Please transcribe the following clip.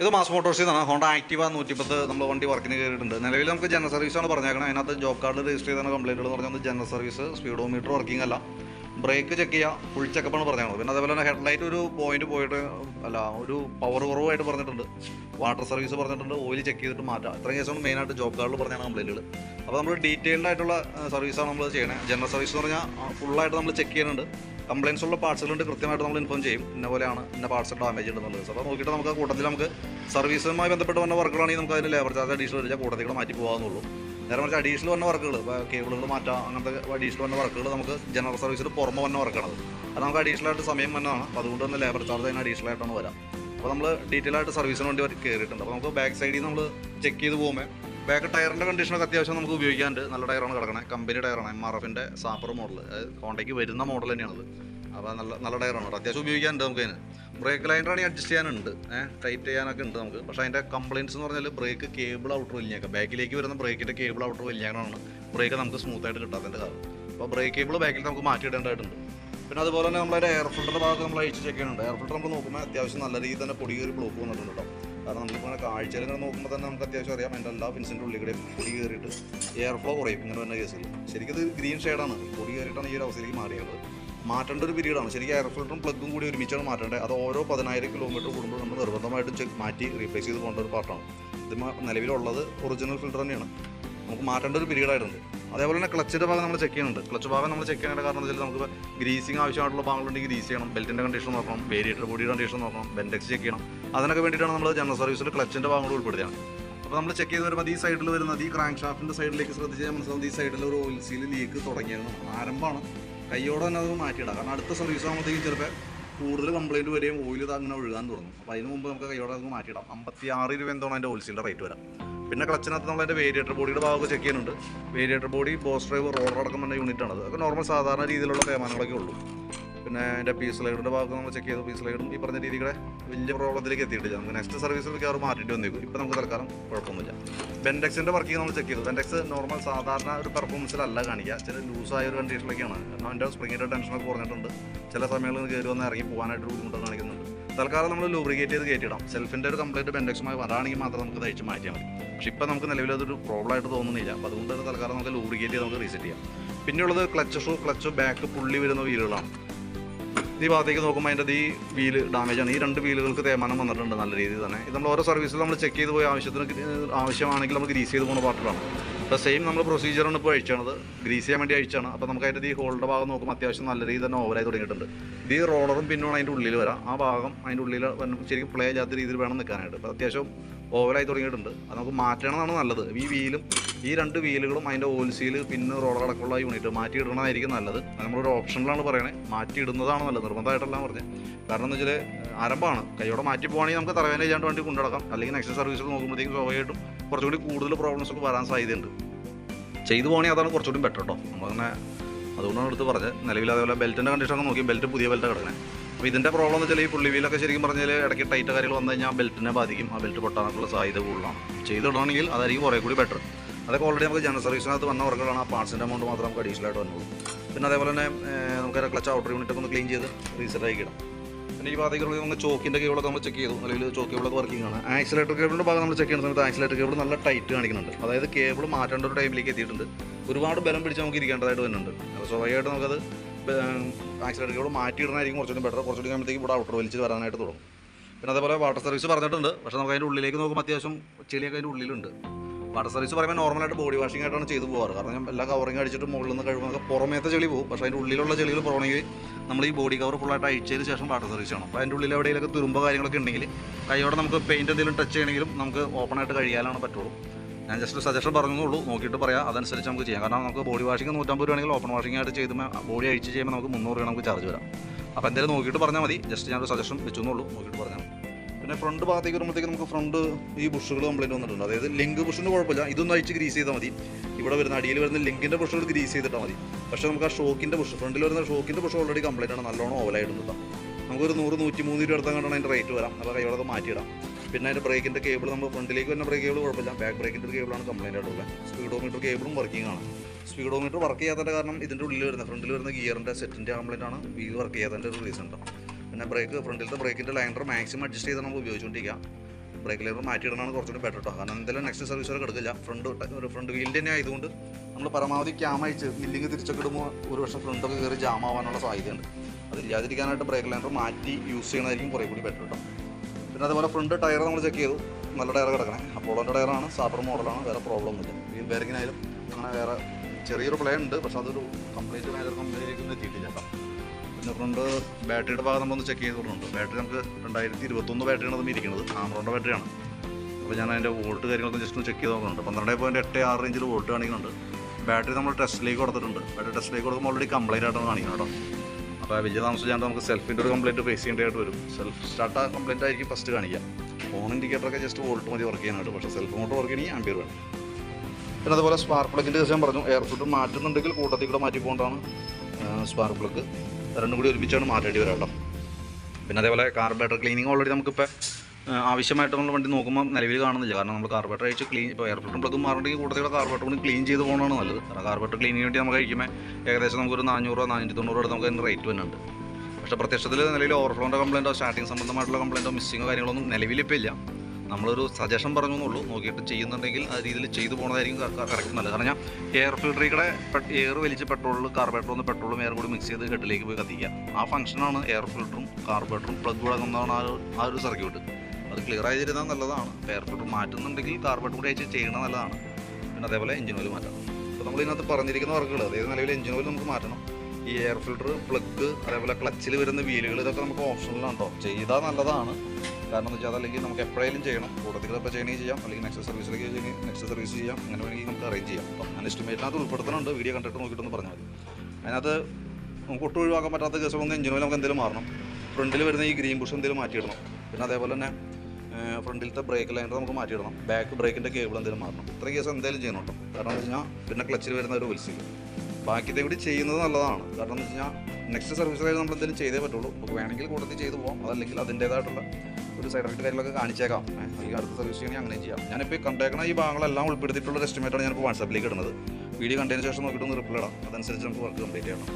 ഇത് മാസ് മോട്ടോഴ്സിൽ നിന്നാണ് Honda Activa നൂറ്റിപ്പത്ത് നമ്മൾ വണ്ടി വർക്കിന് കയറിയിട്ടുണ്ട് നിലവിൽ നമുക്ക് ജനറൽ സർവീസാണ് പറഞ്ഞേക്കണം അതിനകത്ത് ജോബ് കാർഡ് രജിസ്റ്റർ ചെയ്താണ് കംപ്ലൈന്റ് എന്ന് പറഞ്ഞാൽ ജനറൽ സർവീസ് സ്പീഡോമീറ്റർ വർക്കിംഗ് അല്ല. ബ്രേക്ക് ചെക്ക് ചെയ്യുക ഫുൾ ചെക്കപ്പാണ് പറഞ്ഞത് പിന്നെ അതേപോലെ തന്നെ ഹെഡ്ലൈറ്റ് ഒരു പോയിന്റ് പോയിട്ട് അല്ല ഒരു പവർ കുറവായിട്ട് പറഞ്ഞിട്ടുണ്ട്. വാട്ടർ സർവീസ് പറഞ്ഞിട്ടുണ്ട്. ഓയിൽ ചെക്ക് ചെയ്തിട്ട് മാറ്റാം. ഇത്രയും കേസാണ് മെയിനായിട്ട് ജോബ് കാർഡിൽ പറഞ്ഞാണ് കംപ്ലൈന്റുകൾ അപ്പോൾ നമ്മൾ ഡീറ്റെയിൽഡ് ആയിട്ടുള്ള സർവീസാണ് നമ്മൾ ചെയ്യണേ. ജനറൽ സർവീസ് എന്ന് പറഞ്ഞാൽ ഫുള്ളായിട്ട് നമ്മൾ ചെക്ക് ചെയ്യുന്നുണ്ട്. കംപ്ലയിൻസ് ഉള്ള പാർട്സുകളുണ്ട് കൃത്യമായിട്ട് നമ്മൾ ഇൻഫോം ചെയ്യും. ഇന്ന പോലെയാണ് ഇന്ന പാർട്സ് ഡാമേജ് ഉണ്ടെന്നുള്ളത് അപ്പോൾ നോക്കിയിട്ട് നമുക്ക് കൂട്ടത്തിൽ നമുക്ക് സർവീസുമായി ബന്ധപ്പെട്ട് വന്ന വർക്കുകളാണെങ്കിൽ നമുക്ക് അതിന് ലേബർ ചാർജ് അഡീഷണൽ വരില്ല കൂട്ടത്തിൽ കൂടെ മാറ്റി പോകാമെന്നുള്ളൂ നേരെ മറിച്ച് അഡീഷണൽ വന്ന വർക്കുകൾ കേബിളുകൾ മാറ്റാം അങ്ങനത്തെ അഡീഷണൽ വന്ന വർക്കുകൾ നമുക്ക് ജനറൽ സർവീസിൽ പുറമെ വന്ന വർക്കാണത് അത്. നമുക്ക് അഡീഷണൽ ആയിട്ട് സമയം വന്നതാണ്. അപ്പോൾ അതുകൊണ്ട് തന്നെ ലേബർ ചാർജ് അതിന് അഡീഷണൽ ആയിട്ടാണ് വരാം. അപ്പോൾ നമ്മൾ ഡീറ്റെയിൽ ആയിട്ട് സർവീസിന് വേണ്ടി കയറിയിട്ടുണ്ട് അപ്പോൾ നമുക്ക് ബാക്ക് സൈഡിൽ നമ്മൾ ചെക്ക് ചെയ്ത് പോകുമ്പോൾ ബാക്ക് ടയറിന്റെ കണ്ടീഷനൊക്കെ അത്യാവശ്യം നമുക്ക് ഉപയോഗിക്കാണ്ട് നല്ല ടയറാണ് കിടക്കണേ. കമ്പനി ടയറാണ് എം ആർ എഫിന്റെ സാപ്പർ മോഡൽ കോണ്ടയ്ക്ക് വരുന്ന മോഡൽ തന്നെയാണത്. അപ്പോൾ നല്ല നല്ല ടയറാണ് അത്യാവശ്യം ഉപയോഗിക്കാനുണ്ട് നമുക്ക് അതിന്. ബ്രേക്ക് ലൈനറാണെങ്കിൽ അഡ്ജസ്റ്റ് ചെയ്യാനുണ്ട്. ഏഹ് ടൈറ്റ് ചെയ്യാനൊക്കെ ഉണ്ട് നമുക്ക്. പക്ഷേ അതിന്റെ കംപ്ലയിൻസ് എന്ന് പറഞ്ഞാൽ ബ്രേക്ക് കേബിൾ ഔട്ടർ വലിഞ്ഞേക്കാം ബാക്കിലേക്ക് വരുന്ന ബ്രേക്കിന്റെ കേബിൾ ഔട്ടർ വലിഞ്ഞാണ് ബ്രേക്ക് നമുക്ക് സ്മൂത്തായിട്ട് കിട്ടാത്തതിന്റെ കാരണം. അപ്പോൾ ബ്രേക്ക് കേബിൾ ബാക്കിൽ നമുക്ക് മാറ്റിയിടേണ്ടതായിട്ടുണ്ട് പിന്നെ അതുപോലെ തന്നെ നമ്മളൊരു എയർ ഫിൽറ്റർ ഭാഗത്ത് നമ്മൾ അഴിച്ച് ചെക്ക് ചെയ്യുന്നുണ്ട്. എയർ ഫിൽറ്റർ നമുക്ക് നോക്കുമ്പോൾ അത്യാവശ്യം നല്ല രീതിയിൽ തന്നെ പൊടി കയറി ബ്ലോക്ക് വന്നിട്ടുണ്ട് കേട്ടോ കാരണം നമ്മളിങ്ങനെ കാഴ്ചയിൽ ഇങ്ങനെ നോക്കുമ്പോൾ തന്നെ നമുക്ക് അത്യാവശ്യം അറിയാം. അതിന്റെ എല്ലാ പിൻസിന്റെ ഉള്ളിൽ പൊടി കയറിയിട്ട് എയർ ഫ്ലോ കുറയും ഇങ്ങനെ വരുന്ന കേസിൽ ശരിക്കും ഇത് ഗ്രീൻ ഷെയ്ഡാണ് പൊടി കയറിയിട്ടാണ് ഈ ഒരു അവസ്ഥയിലേക്ക് മാറിയത്. മാറ്റേണ്ട ഒരു പീരീഡാണ് ശരിക്കും എയർ ഫിൽറ്ററും പ്ലഗും കൂടി ഒരുമിച്ചാണ് മാറ്റേണ്ടത്. അത് ഓരോ പതിനായിരം കിലോമീറ്റർ കൂടുമ്പോൾ നമ്മൾ നിർബന്ധമായിട്ടും ചെക്ക് മാറ്റി റീപ്ലേസ് ചെയ്ത് പോകേണ്ട ഒരു പാർട്ടാണ് ഇത് നിലവിലുള്ളത് ഒറിജിനൽ ഫിൽറ്റർ തന്നെയാണ്. നമുക്ക് മാറ്റേണ്ട ഒരു പീരീഡ് ആയിട്ടുണ്ട് അതേപോലെ തന്നെ ക്ലച്ചിന്റെ ഭാഗം നമ്മൾ ചെക്ക് ചെയ്യുന്നുണ്ട്. ക്ലച്ച് ഭാഗം നമ്മൾ ചെക്ക് ചെയ്യേണ്ട കാരണം എന്ന് വെച്ചാൽ നമുക്ക് ഗ്രീസിങ് ആവശ്യമായിട്ടുള്ള ഭാഗങ്ങളുണ്ടെങ്കിൽ ഗ്രീസ് ചെയ്യണം. ബെൽറ്റിന്റെ കണ്ടീഷൻ നോക്കണം. വേരിയേറ്റർ ബോഡിയുടെ കണ്ടീഷൻ നോക്കണം. ബെൻഡെക്സ് ചെക്ക് ചെയ്യണം. അതിനൊക്കെ വേണ്ടിയിട്ടാണ് നമ്മൾ ജനറൽ സർവീസിൽ ക്ലച്ചിന്റെ ഭാഗം കൂടി ഉൾപ്പെടുത്തിയാണ് അപ്പോൾ നമ്മൾ ചെക്ക് ചെയ്ത് വരുമ്പോൾ ഈ സൈഡിൽ വരുന്നത് ഈ ക്രാങ്ക് ഷാഫ്റ്റിന്റെ സൈഡിലേക്ക് ശ്രദ്ധിച്ചാൽ മനസ്സിലാവും ഈ സൈഡിൽ ഒരു ഓയിൽ സീൽ ലീക്ക് തുടങ്ങിയിരുന്നു. ആരംഭമാണ്. കയ്യോടെ തന്നെ അത് മാറ്റിയിടാം. കാരണം അടുത്ത സർവീസ് ആകുമ്പോഴത്തേക്കും ചിലപ്പോൾ കൂടുതൽ കംപ്ലൈന്റ് വരെയും ഓയിൽ അങ്ങനെ ഒഴുകാൻ തുടങ്ങും. അപ്പോൾ അതിന് മുമ്പ് നമുക്ക് കയ്യോടെ നമുക്ക് മാറ്റിയിടാം. അമ്പത്തി ആറ് രൂപ എന്താണ് അതിന്റെ ഓയിൽ സീലിന്റെ റേറ്റ് വരാം. പിന്നെ ക്ലച്ചിനകത്ത് നമ്മൾ അതിന്റെ വേരിയേറ്റർ ബോഡിയുടെ ഭാഗമൊക്കെ ചെക്ക് ചെയ്യുന്നുണ്ട്. വേരിയേറ്റർ ബോഡി ബോസ് ഡ്രൈവ് റോഡർ അടക്കം തന്നെ യൂണിറ്റ് ആണ് അതൊക്കെ നോർമൽ സാധാരണ രീതിയിലുള്ള തേമാനങ്ങളൊക്കെ ഉള്ളൂ. പിന്നെ അതിന്റെ പീസ് ലൈഡിന്റെ ഭാഗം നമ്മൾ ചെക്ക് ചെയ്തു പീസ് ലൈഡും ഈ പറഞ്ഞ രീതിയുടെ വലിയ പ്രോബ്ലത്തിലേക്ക് എത്തിയിട്ടില്ല. നമുക്ക് നെക്സ്റ്റ് സർവീസിൽ കയറി മാറ്റിയിട്ട് വന്നേക്കും. ഇപ്പോൾ നമുക്ക് തൽക്കാലം കുഴപ്പമൊന്നുമില്ല. ബെൻഡെക്സിന്റെ വർക്കിംഗ് നമ്മൾ ചെക്ക് ചെയ്തു. ബെൻഡെക്സ് നോർമൽ സാധാരണ ഒരു പെർഫോമൻസിലല്ല കാണിക്കുക. ചില ലൂസായ ഒരു കണ്ടീഷനിലൊക്കെയാണ് കാരണം അതിന്റെ സ്പ്രിങ്ങിന്റെ ടെൻഷനൊക്കെ കുറഞ്ഞിട്ടുണ്ട്. ചില സമയങ്ങളിൽ കയറി വന്ന് ഇറങ്ങി പോകാനായിട്ട് ബുദ്ധിമുട്ട് കാണിക്കുന്നുണ്ട്. തൽക്കാലം നമ്മൾ ലൂബ്രിക്കേറ്റ് ചെയ്ത് കയറ്റിയിടാം. സെൽഫിന്റെ ഒരു കംപ്ലീറ്റ് ബെൻഡെക്സുമായി വരാണെങ്കിൽ മാത്രം നമുക്ക് തയ്ച്ച് മാറ്റിയാൽ മതി. പക്ഷേ ഇപ്പം നമുക്ക് നിലവിൽ അതൊരു പ്രോബ്ലം ആയിട്ട് തോന്നുന്നില്ല. അപ്പോൾ അതുകൊണ്ട് തന്നെ തൽക്കാലം നമുക്ക് ലൂബ്രിക്കേറ്റ് ചെയ്ത് നമുക്ക് റീസെറ്റ് ചെയ്യാം. പിന്നെയുള്ളത് ക്ലച്ച് ഷൂ ക്ലച്ച് ബാക്ക് പുള്ളി വരുന്ന വീലുകളാണ്. ഈ ഭാഗത്തേക്ക് നോക്കുമ്പോൾ അതിന്റെ ഈ വീൽ ഡാമേജ് ആണ്. ഈ രണ്ട് വീലുകൾക്ക് തേമാനം വന്നിട്ടുണ്ട് നല്ല രീതിയിൽ തന്നെ. ഇത് നമ്മൾ ഓരോ സർവീസിൽ നമ്മൾ ചെക്ക് ചെയ്ത് പോയി ആവശ്യത്തിന് ആവശ്യമാണെങ്കിൽ നമുക്ക് ഗ്രീസ് ചെയ്ത് പോകുന്ന പാർട്ടിലാണ് അപ്പോൾ സെയിം നമ്മൾ പ്രൊസീജിയറാണ് ഇപ്പോൾ അഴിച്ചാണത് ഗ്രീസ് ചെയ്യാൻ വേണ്ടി അഴിച്ചാണ് അപ്പോൾ നമുക്ക് അതിന്റെ ഈ ഹോളിന്റെ ഭാഗം നോക്കുമ്പോൾ അത്യാവശ്യം നല്ല രീതിയിൽ തന്നെ ഓവറായി തുടങ്ങിയിട്ടുണ്ട്. ഈ റോളറും പിന്നുമാണ് അതിന്റെ ഉള്ളിൽ വരാം. ആ ഭാഗം അതിന്റെ ഉള്ളിൽ ശരിക്കും പ്ലേ ചെയ്യാത്ത രീതിയിൽ വേണം നിൽക്കാനായിട്ട്. അപ്പോൾ അത്യാവശ്യം ഓവറായി തുടങ്ങിയിട്ടുണ്ട്. അത് നമുക്ക് മാറ്റണമെന്നാണ് നല്ലത്. ഈ വീലും ഈ രണ്ട് വീലുകളും അതിന്റെ ഓൽസീൽ പിന്നെ റോളർ അടക്കമുള്ള യൂണിറ്റ് മാറ്റി ഇടണമായിരിക്കും നല്ലത് നമ്മളൊരു ഓപ്ഷനിലാണ് പറയണത് മാറ്റി ഇടുന്നതാണ് നല്ലത്. നിർബന്ധമായിട്ടല്ല പറഞ്ഞത് കാരണം എന്ന് വെച്ചാൽ ആരംഭമാണ്. കൈയോടെ മാറ്റി പോകണമെങ്കിൽ നമുക്ക് തറവേന ചെയ്യാണ്ട് വണ്ടി കൊണ്ടുനടക്കാം. അല്ലെങ്കിൽ നെക്സ്റ്റ് സർവീസിൽ നോക്കുമ്പോഴത്തേക്കും സ്വാഭാവികമായിട്ടും കുറച്ചുകൂടി കൂടുതൽ പ്രോബ്ലംസ് ഒക്കെ വരാൻ സാധ്യതയുണ്ട്. ചെയ്തു പോകണമെങ്കിൽ അതാണ് കുറച്ചുകൂടി ബെറ്റർ കേട്ടോ നമ്മളങ്ങനെ അതുകൊണ്ടാണ് എടുത്ത് പറഞ്ഞത്. നിലവിൽ അതേപോലെ ബെൽറ്റിന്റെ കണ്ടീഷനൊക്കെ നോക്കി ബെൽറ്റ് പുതിയ ബെൽറ്റ് കിടക്കണേ. അപ്പോൾ ഇതിന്റെ പ്രോബ്ലം എന്ന് വെച്ചാൽ ഈ പുള്ളി വീലൊക്കെ ശരിക്കും പറഞ്ഞാൽ ഇടയ്ക്ക് ടൈറ്റ് കാര്യങ്ങൾ വന്നു കഴിഞ്ഞാൽ ബെൽറ്റിനെ ബാധിക്കും. ആ ബെൽറ്റ് പൊട്ടാനുള്ള സാധ്യത കൂടുതലാണ്. ചെയ്തിടണമെങ്കിൽ അതായിരിക്കും കുറേ കൂടി ബെറ്റർ അതൊക്കെ ഓൾറെഡി നമുക്ക് ജനറൽ സർവീസിനകത്ത് വന്ന വർക്കുകളാണ്. ആ പാർട്സിന്റെ എമൗണ്ട് മാത്രം നമുക്ക് അഡീഷണൽ ആയിട്ട് വന്നുള്ളൂ. പിന്നെ അതേപോലെ തന്നെ നമുക്ക് ക്ലച്ച് ഔട്ടർ യൂണിറ്റ് ഒക്കെ ഒന്ന് ക്ലീൻ ചെയ്ത് റീസെറ്റ് ഇടാം. പിന്നെ ഈ ഭാഗത്തേക്കുള്ള നമുക്ക് ചോക്കിന്റെ കേബിളൊക്കെ നമ്മൾ ചെക്ക് ചെയ്തു. അല്ലെങ്കിൽ ചോക്ക് കേബിളൊക്കെ വർക്കിംഗ് ആണ്. ആക്സിലേറ്റർ കേബിളിന്റെ ഭാഗം നമ്മൾ ചെക്ക് ചെയ്യുന്ന സമയത്ത് ആക്സിലേറ്റർ കേബിൾ നല്ല ടൈറ്റ് കാണിക്കുന്നുണ്ട്. അതായത് കേബിൾ മാറ്റേണ്ട ഒരു ടൈമിലേക്ക് എത്തിയിട്ടുണ്ട്. ഒരുപാട് ബലം പിടിച്ച് നമുക്ക് ഇരിക്കേണ്ടതായിട്ട് വരുന്നുണ്ട്. സ്വാഭാവികമായിട്ട് നമുക്കത് ആക്സിലേറ്റർ കേബിൾ മാറ്റിയിടുന്നതായിരിക്കും കുറച്ചുകൂടി ബെറ്റർ കുറച്ചുകൂടി കഴിയുമ്പോഴത്തേക്ക് ഇവിടെ ഔട്ടർ വലിച്ച് വരാനായിട്ട് തുടങ്ങും. പിന്നെ അതേപോലെ വാട്ടർ സർവീസ് പറഞ്ഞിട്ടുണ്ട്. പക്ഷേ നമുക്ക് അതിന്റെ ഉള്ളിലേക്ക് നോക്കുമ്പോൾ അത്യാവശ്യം ചെളിയൊക്കെ അതിന്റെ ഉള്ളിലുണ്ട്. വാട്ടർ സർവീസ് പറയുമ്പോൾ നോർമലായിട്ട് ബോഡി വാഷിംഗ് ആയിട്ടാണ് ചെയ്തു പോകാറ്. കാരണം ഞാൻ എല്ലാ കവറിങ് അടിച്ചിട്ട് മുകളിൽ നിന്ന് നമുക്ക് പുറമേത്തെ ചെളി പോകും. പക്ഷേ അതിന്റെ ഉള്ളിലുള്ള ചെളികൾ പോകണമെങ്കിൽ നമ്മൾ ഈ ബോഡി കവർ ഫുള്ളായിട്ട് അഴിച്ചതിന് ശേഷം വാട്ടർ സർവീസ് ചെയ്യണം അപ്പോൾ അതിന്റെ ഉള്ളിൽ എവിടെയെങ്കിലൊക്കെ തുരുമ്പോ കാര്യങ്ങളൊക്കെ ഉണ്ടെങ്കിൽ കൈയോടെ നമുക്ക് പെയിന്റ് എന്തെങ്കിലും ടച്ച് ചെയ്യണമെങ്കിലും നമുക്ക് ഓപ്പൺ ആയിട്ട് കഴിയാനാണ് പറ്റുള്ളൂ. ഞാൻ ജസ്റ്റ് സജഷൻ പറഞ്ഞുള്ളൂ നോക്കിയിട്ട് പറയാം. അതനുസരിച്ച് നമുക്ക് ചെയ്യാം. കാരണം നമുക്ക് ബോഡി വാഷിംഗ് നൂറ്റമ്പത് രൂപയാണെങ്കിൽ ഓപ്പൺ വാഷിംഗ് ആയിട്ട് ചെയ്ത് ബോഡി അഴിച്ച് ചെയ്യുമ്പോൾ നമുക്ക് മുന്നൂറ് രൂപ നമുക്ക് ചാർജ് വരാം. അപ്പോൾ എന്തായാലും നോക്കിയിട്ട് പറഞ്ഞാൽ മതി. ജസ്റ്റ് ഞാനൊരു സജഷൻ വെച്ചെന്നുള്ളൂ. നോക്കിയിട്ട് പറഞ്ഞാൽ പിന്നെ ഫ്രണ്ട് ഭാഗത്തേക്ക് വരുമ്പോഴത്തേക്ക് നമുക്ക് ഫ്രണ്ട് ഈ ബുഷുകൾ കംപ്ലൈന്റ് വന്നിട്ടുണ്ട്. അതായത് ലിങ്ക് ബുഷിന് കുഴപ്പമില്ല. ഇതൊന്നും അഴിച്ച് ഗ്രീസ് ചെയ്താൽ മതി. ഇവിടെ വരുന്ന അടിയിൽ വരുന്ന ലിങ്കിന്റെ ബുഷുകൾ ഗ്രീസ് ചെയ്തിട്ടാൽ മതി. പക്ഷേ നമുക്ക് ആ ഷോക്കിന്റെ ബുഷ് ഫ്രണ്ടിൽ വരുന്ന ഷോക്കിന്റെ ബുഷ് ഓൾറെഡി കംപ്ലൈന്റ് ആണ്. നല്ലോണം ഓവലായിട്ടുണ്ട് നമുക്കൊരു നൂറ് നൂറ്റി മൂന്ന് രൂപ എടുത്താൽ കണ്ടാണ് അതിന്റെ റേറ്റ് വരാം. അപ്പോൾ കൈയോടെ മാറ്റിയിടാം. പിന്നെ അതിന്റെ ബ്രേക്കിന്റെ കേബിൾ നമ്മൾ ഫ്രണ്ടിലേക്ക് വരുന്ന ബ്രേക്ക് കേബിൾ കുഴപ്പമില്ല. ബാക്ക് ബ്രേക്കിന്റെ കേബിളാണ് കംപ്ലൈന്റ് ആയിട്ടുള്ളത്. സ്പീഡോമീറ്റർ കേബിളും വർക്കിംഗ് ആണ്. സ്പീഡോമീറ്റർ വർക്ക് ചെയ്യാത്തതിന്റെ കാരണം ഇതിന്റെ ഉള്ളിൽ വരുന്ന ഫ്രണ്ടിൽ വരുന്ന ഗിയറിന്റെ സെറ്റിന്റെ കംപ്ലൈന്റ് ആണ്. വീ വർക്ക് ചെയ്യാത്തതിന്റെ ഒരു റീസൺ ഉണ്ടോ പിന്നെ ബ്രേക്ക് ഫ്രണ്ടിലത്തെ ബ്രേക്കിന്റെ ലൈൻഡർ മാക്സിമം അഡ്ജസ്റ്റ് ചെയ്ത് നമ്മൾ ഉപയോഗിച്ചുകൊണ്ടിരിക്കുക ബ്രേക്ക് ലൈനർ മാറ്റിയിടണമാണ് കുറച്ചുകൂടി ബെറ്റർ കേട്ടോ കാരണം എന്തായാലും നെക്സ്റ്റ് സർവീസ് വരെ എടുക്കില്ല ഫ്രണ്ട് ഒരു ഫ്രണ്ട് വീലിന്റെ തന്നെ ആയതുകൊണ്ട് നമ്മൾ പരമാവധി ക്യാം അയച്ച് ബില്ലിങ് തിരിച്ചൊക്കെ ഇടുമ്പോൾ ഒരു വർഷം ഫ്രണ്ടൊക്കെ കയറി ജാം ആവാനുള്ള സാധ്യതയുണ്ട്. അതില്ലാതിരിക്കാനായിട്ട് ബ്രേക്ക് ലൈനർ മാറ്റി യൂസ് ചെയ്യണതായിരിക്കും കുറേ കൂടി ബെറ്റർ കേട്ടോ പിന്നെ അതുപോലെ ഫ്രണ്ട് ടയർ നമ്മൾ ചെക്ക് ചെയ്തു. നല്ല ടയർ കിടക്കണേ. അപ്പോളോന്റെ ടയറാണ് സാപ്പർ മോഡലാണ് വേറെ പ്രോബ്ലം ഒന്നുമില്ല. വീൽ ബാരിങ്ങിനായാലും അങ്ങനെ വേറെ ചെറിയൊരു പ്ലേ ഉണ്ട്. പക്ഷെ അതൊരു കംപ്ലീറ്റ് മേജർ ഒന്നും എത്തിയിട്ടില്ല പിന്നെ ഫ്രണ്ട് ബാറ്ററിയുടെ ഭാഗം നമ്മളൊന്ന് ചെക്ക് ചെയ്തിട്ടുണ്ട് ബാറ്ററി നമുക്ക് രണ്ടായിരത്തി ഇരുപത്തൊന്ന് ബാറ്ററിയാണ് നമ്മൾ ഇരിക്കുന്നത്. ആമറോണിന്റെ ബാറ്ററിയാണ് അപ്പോൾ ഞാൻ അതിന്റെ വോൾട്ട് കാര്യങ്ങളൊക്കെ ജസ്റ്റ് ഒന്ന് ചെക്ക് ചെയ്ത് നോക്കുന്നുണ്ട്. പന്ത്രണ്ട് പോയിന്റ് എട്ട് ആറ് റേഞ്ചിൽ വോൾട്ട് കാണിക്കുന്നുണ്ട്. ബാറ്ററി നമ്മൾ ടെസ്റ്റിലേക്ക് കൊടുത്തിട്ടുണ്ട്. ബാറ്ററി ടെസ്റ്റിലേക്ക് കൊടുക്കുമ്പോൾ ഓൾറെഡി കംപ്ലൈന്റ് ആയിട്ടാണ് കാണിക്കുന്നത് കേട്ടോ. അപ്പോൾ വലിയ താമസിച്ചാണ്ട് നമുക്ക് സെൽഫിന്റെ ഒരു കംപ്ലൈന്റ് ഫേസ് ചെയ്യേണ്ടതായിട്ട് വരും. സെൽഫ് സ്റ്റാർട്ട് ആ കംപ്ലൈന്റ് ആയിരിക്കും ഫസ്റ്റ് കാണിക്കുക. ഫോൺ ഇൻഡിക്കേറ്ററൊക്കെ ജസ്റ്റ് വോൾട്ട് മതി വർക്ക് ചെയ്യാനായിട്ട്. പക്ഷേ സെൽഫ് മോട്ടർ വർക്ക് ചെയ്യണമെങ്കിൽ ആംബിയർ വേണം. പിന്നെ അതുപോലെ സ്പാർക്ക് പ്ലഗിന്റെ ഞാൻ പറഞ്ഞു എയർ ഫിൽറ്റർ മാറ്റുന്നുണ്ടെങ്കിൽ കൂട്ടത്തിൽ കൂടെ മാറ്റി സ്പാർക്ക് പ്ലഗ് രണ്ടും കൂടി ഒരുമിച്ചാണ് മാറ്റേണ്ടി വരാം പിന്നെ അതേപോലെ കാർബറേറ്റർ ക്ലീനിങ് ഓൾറെഡി നമുക്കിപ്പോൾ ആവശ്യമായിട്ട് നമ്മൾ വണ്ടി നോക്കുമ്പോൾ നിലവിൽ കാണുന്നില്ല. കാരണം നമ്മൾ കാർബറേറ്റർ അഴിച്ച് ക്ലീൻ ഇപ്പോൾ എയർ ഫിൽറ്ററും പ്ലഗും മാറണമെങ്കിൽ കൂടുതലുള്ള കാർബറേറ്റർ കൂടി ക്ലീൻ ചെയ്ത് പോകണമാണ് നല്ലത്. കാരണം കാർബറേറ്റർ ക്ലീനിങ്ങിന് വേണ്ടി നമുക്ക് കഴിക്കുമ്പോൾ ഏകദേശം നമുക്കൊരു നാനൂറ് രൂപ നാനൂറ്റി തൊണ്ണൂറ് രൂപ നമുക്ക് അതിന് റേറ്റ് വരുന്നുണ്ട്. പക്ഷേ പ്രത്യക്ഷത്തിൽ നിലവിൽ ഓവർഫ്ലോന്റെ കംപ്ലൈന്റോ സ്റ്റാർട്ടിങ് സംബന്ധമായിട്ടുള്ള കംപ്ലൈന്റോ മിസ്സിങ്ങോ കാര്യങ്ങളൊന്നും നിലവിലിപ്പോൾ ഇല്ല. നമ്മളൊരു സജഷൻ പറഞ്ഞു എന്നുള്ളൂ നോക്കിയിട്ട് ചെയ്യുന്നുണ്ടെങ്കിൽ ആ രീതിയിൽ ചെയ്തു പോകുന്നതായിരിക്കും കറക്റ്റ് നല്ലത്. കാരണം ഞാൻ എയർ ഫിൽട്ടറിയുടെ കൂടെ എയർ വലിച്ച് പെട്രോളിൽ കാർബേറ്ററും പെട്രോളും എയർ കൂടി മിക്സ് ചെയ്ത് ഹെഡിലേക്ക് പോയി കത്തിക്കുക. ആ ഫംഗ്ഷനാണ് എയർ ഫിൽറ്ററും കാർബറേറ്ററും പ്ലഗ് അടങ്ങുന്നതാണ് ആ ഒരു സർക്യൂട്ട് അത് ക്ലിയർ ആയിരുന്നാൽ നല്ലതാണ്. എയർ ഫിൽറ്റർ മാറ്റുന്നുണ്ടെങ്കിൽ കാർബറേറ്റർ കൂടി അയച്ച് ചെയ്യണത് നല്ലതാണ്. പിന്നെ അതേപോലെ എഞ്ചിൻ ഓയിൽ മാറ്റണം. അപ്പോൾ നമ്മൾ ഇതിനകത്ത് പറഞ്ഞിരിക്കുന്ന വർക്കുകൾ അതായത് നിലവിൽ എഞ്ചിൻ ഓയിൽ നമുക്ക് മാറ്റണം. ഈ എയർ ഫിൽട്ടർ പ്ലഗ് അതേപോലെ ക്ലച്ചിൽ വരുന്ന വീലുകൾ ഇതൊക്കെ നമുക്ക് ഓപ്ഷനിലാണ് ചെയ്താൽ നല്ലതാണ്. കാരണം എന്ന് വെച്ചാൽ അതല്ലെങ്കിൽ നമുക്ക് എപ്പോഴേലും ചെയ്യണം. കൂട്ടത്തിൽ ഇപ്പോൾ ചെയ്യണമെങ്കിൽ ചെയ്യാം. അല്ലെങ്കിൽ നെക്സ്റ്റ് സർവീസിലേക്ക് ചെയ്യണമെങ്കിൽ നെക്സ്റ്റ് സർവീസ് ചെയ്യാം. അങ്ങനെ വേണമെങ്കിൽ നമുക്ക് അറേഞ്ച് ചെയ്യാം അപ്പം ഞാൻ എസ്റ്റിമേറ്റിനകത്ത് ഉൾപ്പെടുത്തുന്നുണ്ട്. വീഡിയോ കണ്ടിട്ട് നോക്കിയിട്ടൊന്ന് പറഞ്ഞാൽ മതി. അതിനകത്ത് നമുക്ക് ഒട്ടും ഒഴിവാക്കാൻ പറ്റാത്ത കേസുകളൊന്നും എഞ്ചിൻ ഓയിൽ നമുക്ക് എന്തെങ്കിലും മാറണം. ഫ്രണ്ടിൽ വരുന്ന ഈ ഗ്രീൻ ബുഷ് എന്തെങ്കിലും മാറ്റിയിടണം. പിന്നെ അതേപോലെ തന്നെ ഫ്രണ്ടിലത്തെ ബ്രേക്ക് ലൈനർ നമുക്ക് മാറ്റിയിടണം. ബാക്ക് ബ്രേക്കിന്റെ കേബിൾ എന്തെങ്കിലും മാറണം. ഇത്ര കേസ് എന്തായാലും ചെയ്യണം കേട്ടോ കാരണം എന്ന് വെച്ചാൽ പിന്നെ ക്ലച്ചിൽ വരുന്ന ഒരു വിൽസിൽ ബാക്കിയത്തെ കൂടി ചെയ്യുന്നത് നല്ലതാണ്. കാരണം എന്ന് വെച്ചാൽ നെക്സ്റ്റ് സർവീസിലായി നമ്മൾ എന്തെങ്കിലും ചെയ്തേ പറ്റുള്ളൂ. നമുക്ക് വേണമെങ്കിൽ കൂട്ടത്തിൽ ചെയ്തു പോകാം അതല്ലെങ്കിൽ അതിന്റേതായിട്ടുള്ള ഒരു സൈഡ് എഫക്റ്റ് കാര്യങ്ങളൊക്കെ കാണിച്ചേക്കാം. അല്ലെങ്കിൽ അടുത്ത സർവീസ് ചെയ്യണമെങ്കിൽ അങ്ങനെ ചെയ്യാം. ഞാനിപ്പോൾ കണ്ടേക്കണ ഈ ഭാഗങ്ങളെല്ലാം ഉൾപ്പെടുത്തിയിട്ടുള്ള എസ്റ്റിമേറ്റാണ് ഞാനിപ്പോൾ വാട്സാപ്പിലേക്ക് ഇടുന്നത്. വീഡിയോ കണ്ടതിന് ശേഷം നോക്കിയിട്ട് ഒന്ന് റിപ്ലൈ ഇടാം. അതനുസരിച്ച് നമുക്ക് വർക്ക് കംപ്ലീറ്റ് ചെയ്യണം